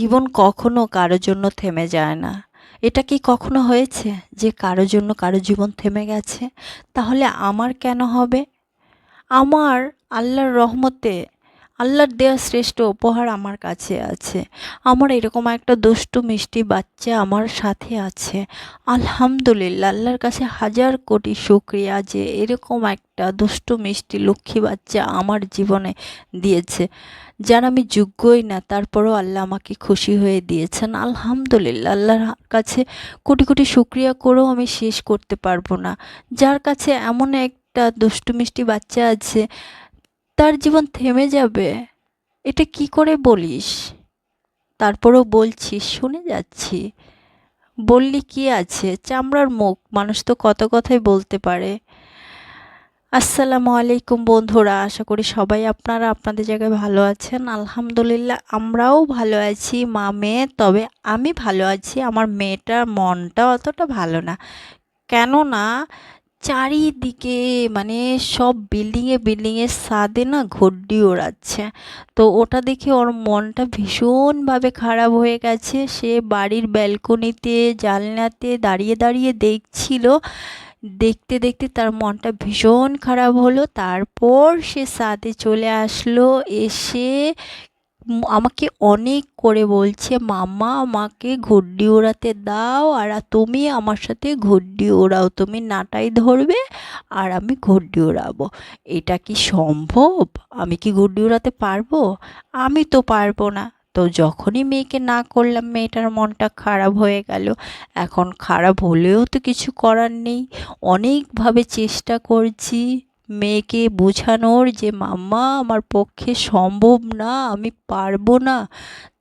জীবন কখনো কারও জন্য থেমে যায় না। এটা কি কখনো হয়েছে যে কারও জন্য কারও জীবন থেমে গেছে? তাহলে আমার কেন হবে? আমার আল্লাহর রহমতে আল্লাহর দেওয়া শ্রেষ্ঠ উপহার আমার কাছে আছে। আমার এরকম একটা দুষ্টু মিষ্টি বাচ্চা আমার সাথে আছে। আলহামদুলিল্লাহ, আল্লাহর কাছে হাজার কোটি শুক্রিয়া যে এরকম একটা দুষ্টু মিষ্টি লক্ষ্মী বাচ্চা আমার জীবনে দিয়েছে, যার আমি যোগ্যই না, তারপরেও আল্লাহ আমাকে খুশি হয়ে দিয়েছেন। আলহামদুলিল্লাহ, আল্লাহর কাছে কোটি কোটি শুক্রিয়া করেও আমি শেষ করতে পারব না। যার কাছে এমন একটা দুষ্টু মিষ্টি বাচ্চা আছে তার জীবন থেমে যাবে, এটা কি করে বলিস? তারপরেও বলছি, শুনে যাচ্ছি। বললি কি আছে? চামড়ার মুখ, মানুষ তো কত কথাই বলতে পারে। আসসালামু আলাইকুম বন্ধুরা, আশা করি সবাই আপনারা আপনাদের জায়গায় ভালো আছেন। আলহামদুলিল্লাহ, আমরাও ভালো আছি, মা মেয়ে, তবে আমি ভালো আছি। আমার মেয়েটার মনটা অতটা ভালো না। কেননা চারিদিকে মানে সব বিল্ডিংয়ে বিল্ডিংয়ে ছাদে না ঘড্ডি ওড়াচ্ছে। তো ওটা দেখে ওর মনটা ভীষণভাবে খারাপ হয়ে গেছে। সে বাড়ির ব্যালকনিতে, জানলাতে দাঁড়িয়ে দাঁড়িয়ে দেখছিল। দেখতে দেখতে তার মনটা ভীষণ খারাপ হলো। তারপর সে ছাদে চলে আসলো। এসে আমাকে অনেক করে বলছে, মাম্মা, আমাকে ঘুড্ডি ওড়াতে দাও আর তুমি আমার সাথে ঘুড্ডি ওড়াও। তুমি নাটাই ধরবে আর আমি ঘুড্ডি ওড়াবো। এটা কি সম্ভব? আমি কি ঘুড্ডি ওড়াতে পারব? আমি তো পারব না। তো যখনই মেয়েকে না করলাম, মেয়েটার মনটা খারাপ হয়ে গেল। এখন খারাপ হলেও তো কিছু করার নেই। অনেকভাবে চেষ্টা করছি। মেয়েকে বোঝানোর যে, মাম্মা, আমার পক্ষে সম্ভব না, আমি পারব না।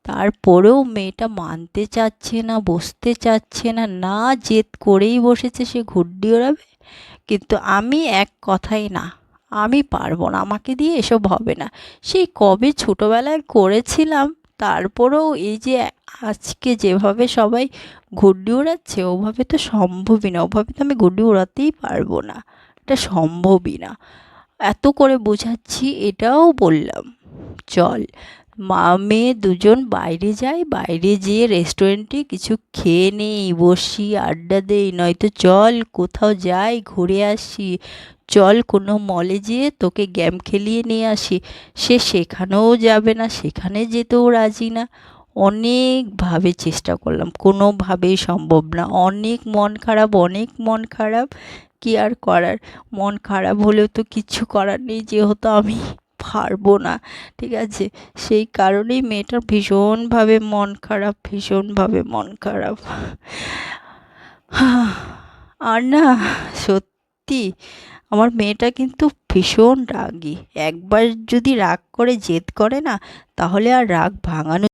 তারপরেও মেয়েটা মানতে চাচ্ছে না, বসতে চাচ্ছে না না জেদ করেই বসেছে সে ঘুড্ডি ওড়াবে। কিন্তু আমি এক কথাই না, আমি পারব না, আমাকে দিয়ে এসব হবে না। সেই কবে ছোটোবেলায় করেছিলাম, তারপরেও এই যে, আজকে যেভাবে সবাই ঘুড্ডি ওড়াচ্ছে, ওভাবে তো সম্ভবই না, ওভাবে তো আমি ঘুড্ডি ওড়াতেই পারব না। এটা সম্ভবই না। এত করে বোঝাচ্ছি, এটাও বললাম। চল, মা, মেয়ে দুজন বাইরে যাই, বাইরে যেয়ে রেস্টুরেন্টে কিছু খেয়ে নেই, বসি, আড্ডা দেই, নয়তো চল কোথাও যাই, ঘুরে আসি। চল কোনো মলে যেয়ে তোকে গেম খেলিয়ে নিয়ে আসি। সে সেখানেও যাবে না, সেখানে যেতেও রাজি না। অনেকভাবে চেষ্টা করলাম, কোনোভাবেই সম্ভব না। অনেক মন খারাপ, অনেক মন খারাপ। কি আর করার? মন খারাপ হলেও তো কিচ্ছু করার নেই, যেহেতু আমি পারব না, ঠিক আছে? সেই কারণেই মেয়েটার ভীষণভাবে মন খারাপ, ভীষণভাবে মন খারাপ। আর না, সত্যি, আমার মেয়েটা কিন্তু ভীষণ রাগী। একবার যদি রাগ করে জেদ করে না, তাহলে আর রাগ ভাঙানো